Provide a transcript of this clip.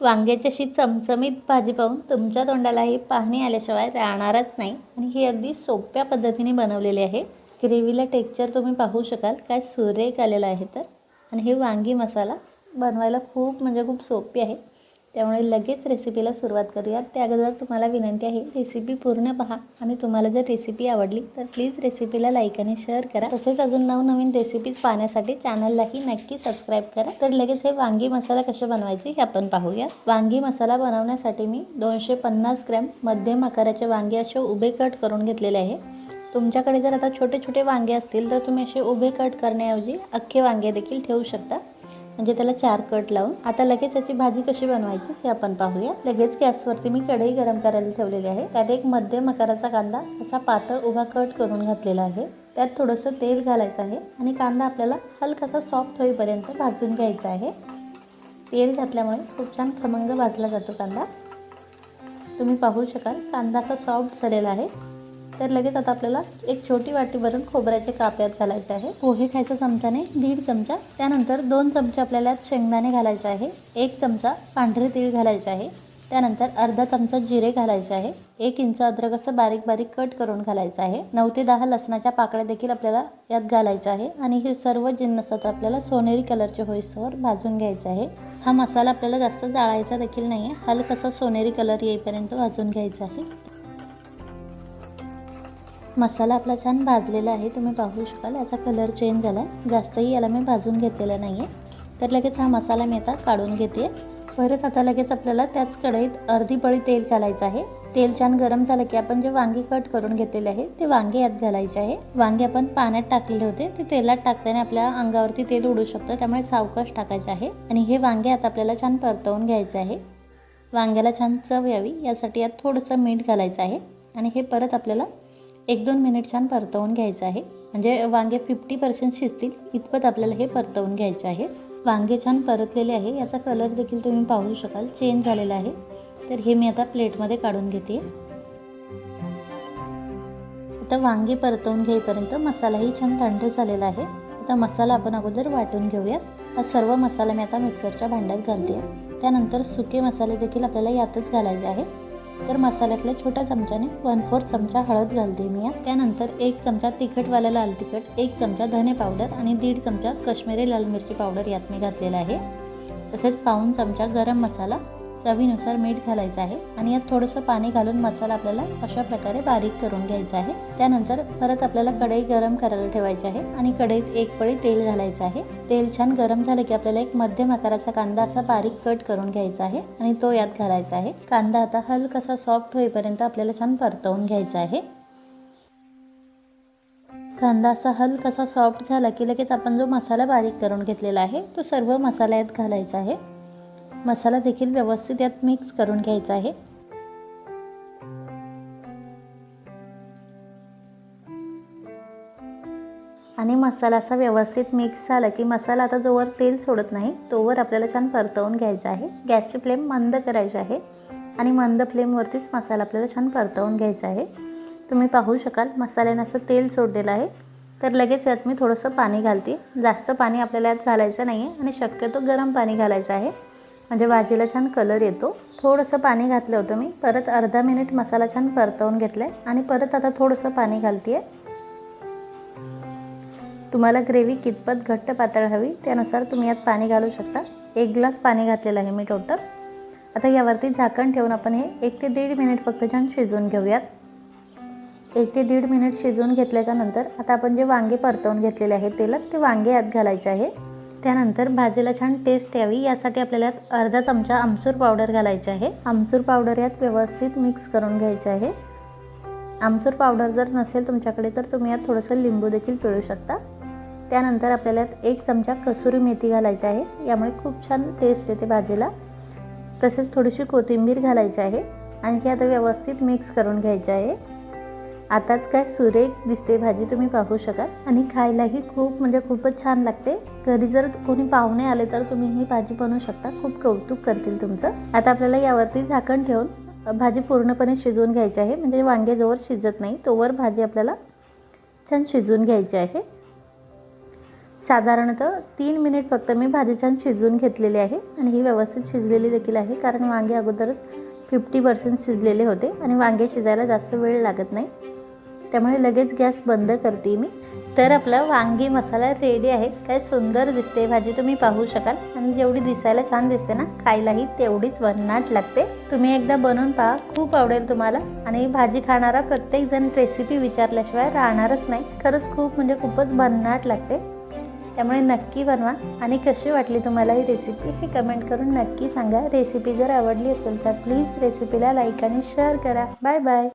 वांग्याची अशी चमचमीत भाजी पाहून तुमच्या तोंडालाही पाहणी आल्याशिवाय राहणारच नाही. आणि ही अगदी सोप्या पद्धतीने बनवलेली आहे. ग्रेव्हीला टेक्चर तुम्ही पाहू शकाल. काय सुरेख आलेला आहे तर. आणि हे वांगी मसाला बनवायला खूप म्हणजे खूप सोपी आहे. त्यामुळे लगेच रेसिपीला सुरुवात करूयात. त्या अगोदर तुम्हाला विनंती आहे रेसिपी पूर्ण पहा आणि तुम्हाला जर रेसिपी आवडली तर प्लीज रेसिपीला लाईक आणि शेअर करा. तसेच अजून नवनवीन रेसिपीज पाहण्यासाठी चॅनललाही नक्की सबस्क्राईब करा. तर लगेच हे वांगी मसाला कसे बनवायचे हे आपण पाहूया वांगी मसाला बनवण्यासाठी मी दोनशे पन्नास ग्रॅम मध्यम आकाराचे वांगे असे उभे कट करून घेतलेले आहे. तुमच्याकडे जर आता छोटे छोटे वांगे असतील तर तुम्ही असे उभे कट करण्याऐवजी अख्खे वांगे देखील ठेवू शकता. म्हणजे त्याला चार कट लावून. आता लगेच याची भाजी कशी बनवायची हे आपण पाहूया. लगेच गॅसवरती मी कढई गरम करायला ठेवलेली आहे. त्यात एक मध्यम आकाराचा कांदा असा पातळ उभा कट करून घातलेला आहे. त्यात थोडंसं तेल घालायचं आहे आणि कांदा आपल्याला हलकासा सॉफ्ट होईपर्यंत भाजून घ्यायचा आहे. तेल घातल्यामुळे खूप छान खमंग भाजला जातो कांदा. तुम्ही पाहू शकाल कांदा असा सॉफ्ट झालेला आहे. तर लगेच आता आपल्याला एक छोटी वाटी भरून खोबऱ्याचे काप्यात घालायचे आहे. पोहे खायचा चमचाने दीड चमचा. त्यानंतर दोन चमचे आपल्याला शेंगदाणे घालायचे आहे. एक चमचा पांढरे तीळ घालायचे आहे. त्यानंतर अर्धा चमचा जिरे घालायचे आहे. एक इंच अद्रक असं बारीक बारीक कट करून घालायचं आहे. नऊ ते दहा लसणाच्या पाकळ्या देखील आपल्याला यात घालायच्या आहे. आणि हे सर्व जिन्नस आता आपल्याला सोनेरी कलरचे होईसवर भाजून घ्यायचं आहे. हा मसाला आपल्याला जास्त जाळायचा देखील नाही आहे हलकसा सोनेरी कलर येईपर्यंत भाजून घ्यायचा आहे. मसाला आपला छान भाजलेला आहे तुम्ही पाहू शकाल. याचा कलर चेंज झाला आहे जास्तही याला मी भाजून घेतलेला नाही आहे तर लगेच हा मसाला मी आता काढून घेते परत आता लगेच आपल्याला त्याच कढईत अर्धी पळी तेल घालायचं आहे. तेल छान गरम झालं की आपण जे वांगी कट करून घेतलेले आहे ते वांगे यात घालायचे आहे. वांगे आपण पाण्यात टाकलेले होते ते तेलात टाकताना आपल्या अंगावरती तेल उडू शकतं त्यामुळे सावकाश टाकायचं आहे. आणि हे वांगे आता आपल्याला छान परतवून घ्यायचे आहे. वांग्याला छान चव यावी यासाठी यात थोडंसं मीठ घालायचं आहे. आणि हे परत आपल्याला एक दोन मिनिट छान परतवून घ्यायचं आहे. म्हणजे वांगे फिफ्टी पर्सेंट शिजतील इतपत आपल्याला हे परतवून घ्यायचे आहे. वांगे छान परतलेले आहे. याचा कलर देखील तुम्ही पाहू शकाल. चेंज झालेला आहे. तर हे मी आता प्लेटमध्ये काढून घेते. आता वांगे परतवून घेईपर्यंत मसालाही छान थंड झालेला आहे. आता मसाला आपण अगोदर वाटून घेऊयात हा सर्व मसाला मी आता मिक्सरच्या भांड्यात घालते. त्यानंतर सुके मसाले देखील आपल्याला यातच घालायचे आहे. तर मसाल्यातल्या छोट्या चमच्याने वन फोर्थ चमचा हळद घालते मी त्यानंतर एक चमचा तिखटवाला लाल तिखट एक चमचा धने पावडर आणि दीड चमचा काश्मीरी लाल मिरची पावडर यात मी घातलेला आहे. तसेच पाऊन चमचा गरम मसाला चवीनुसार मीठ घालायचं आहे आणि यात थोडंसं पाणी घालून मसाला आपल्याला अशा प्रकारे बारीक करून घ्यायचा आहे. त्यानंतर परत आपल्याला कढई गरम करायला ठेवायची आहे आणि कढईत एक पळी तेल घालायचं आहे. तेल छान गरम झालं की आपल्याला एक मध्यम आकाराचा कांदा असा बारीक कट करून घ्यायचा आहे आणि तो यात घालायचा आहे. कांदा आता हलकासा सॉफ्ट होईपर्यंत आपल्याला छान परतवून घ्यायचा आहे. कांदा असा हलकासा सॉफ्ट झाला की लगेच आपण जो मसाला बारीक करून घेतलेला आहे तो सर्व मसाला यात घालायचा आहे. मसाला देखील व्यवस्थित यात मिक्स करून घ्यायचा आहे. आणि मसाला असा व्यवस्थित मिक्स झाला की मसाला आता जोवर तेल सोडत नाही तोवर आपल्याला छान परतवून घ्यायचा आहे. गॅसची फ्लेम मंद करायची आहे आणि मंद फ्लेमवरतीच मसाला आपल्याला छान परतवून घ्यायचा आहे. तुम्ही पाहू शकाल मसाल्यानं असं तेल सोडलेलं आहे. तर लगेच यात मी थोडंसं पाणी घालते. जास्त पाणी आपल्याला यात घालायचं नाही आहे आणि शक्यतो गरम पाणी घालायचं आहे. म्हणजे भाजीला छान कलर येतो. थोडंसं पाणी घातलं होतं मी. परत अर्धा मिनिट मसाला छान परतवून घेतला आहे आणि परत आता थोडंसं पाणी घालते आहे तुम्हाला ग्रेव्ही कितपत घट्ट पातळ हवी त्यानुसार तुम्ही यात पाणी घालू शकता. एक ग्लास पाणी घातलेलं आहे मी टोटल आता यावरती झाकण ठेवून आपण हे एक ते दीड मिनिट फक्त छान शिजवून घेऊयात. एक ते दीड मिनिट शिजवून घेतल्याच्या नंतर आता आपण जे वांगे परतवून घेतलेले आहेत तेलात ते वांगे यात घालायचे आहे. त्यानंतर भाजीला छान टेस्ट यावी. यासाठी आपल्याला अर्धा चमचा आमचूर पावडर घालायची आहे. आमचूर पावडर यात व्यवस्थित मिक्स करून घ्यायचे आहे. आमचूर पावडर जर नसेल तुमच्याकडे तर तुम्ही यात थोडंसं लिंबू देखील पिळू शकता. त्यानंतर आपल्याला यात एक चमचा कसुरी मेथी घालायची आहे. यामुळे खूप छान टेस्ट येते भाजीला. तसेच थोडीशी कोथिंबीर घालायची आहे. आणि हे आता व्यवस्थित मिक्स करून घ्यायची आहे. आताच काय सुरेख दिसते भाजी तुम्ही पाहू शकाल. आणि खायलाही खूप म्हणजे खूपच छान लागते. घरी जर कोणी पाहुणे आले तर तुम्ही ही भाजी बनवू शकता. खूप कौतुक करतील तुमचं. आता आपल्याला यावरती झाकण ठेवून भाजी पूर्णपणे शिजवून घ्यायची आहे. म्हणजे वांगे जोवर शिजत नाही तोवर भाजी आपल्याला छान शिजवून घ्यायची आहे. साधारणतः तीन मिनिट फक्त मी भाजी छान शिजवून घेतलेली आहे. आणि ही व्यवस्थित शिजलेली देखील आहे. कारण वांगे अगोदरच फिफ्टी पर्सेंट शिजलेले होते. आणि वांगे शिजायला जास्त वेळ लागत नाही. त्यामुळे लगेच गॅस बंद करते मी. तर आपला वांगी मसाला रेडी आहे. काय सुंदर दिसते भाजी तुम्ही पाहू शकाल. आणि जेवढी दिसायला छान दिसते ना खायलाही तेवढीच भन्नाट लागते. तुम्ही एकदा बनवून पहा खूप आवडेल तुम्हाला. आणि ही भाजी खाणारा प्रत्येक जण रेसिपी विचारल्याशिवाय राहणारच नाही. खरंच खूप म्हणजे खूपच भन्नाट लागते. त्यामुळे नक्की बनवा. आणि कशी वाटली तुम्हाला ही रेसिपी हे कमेंट करून नक्की सांगा. रेसिपी जर आवडली असेल तर प्लीज रेसिपीला लाईक आणि शेअर करा. Bye bye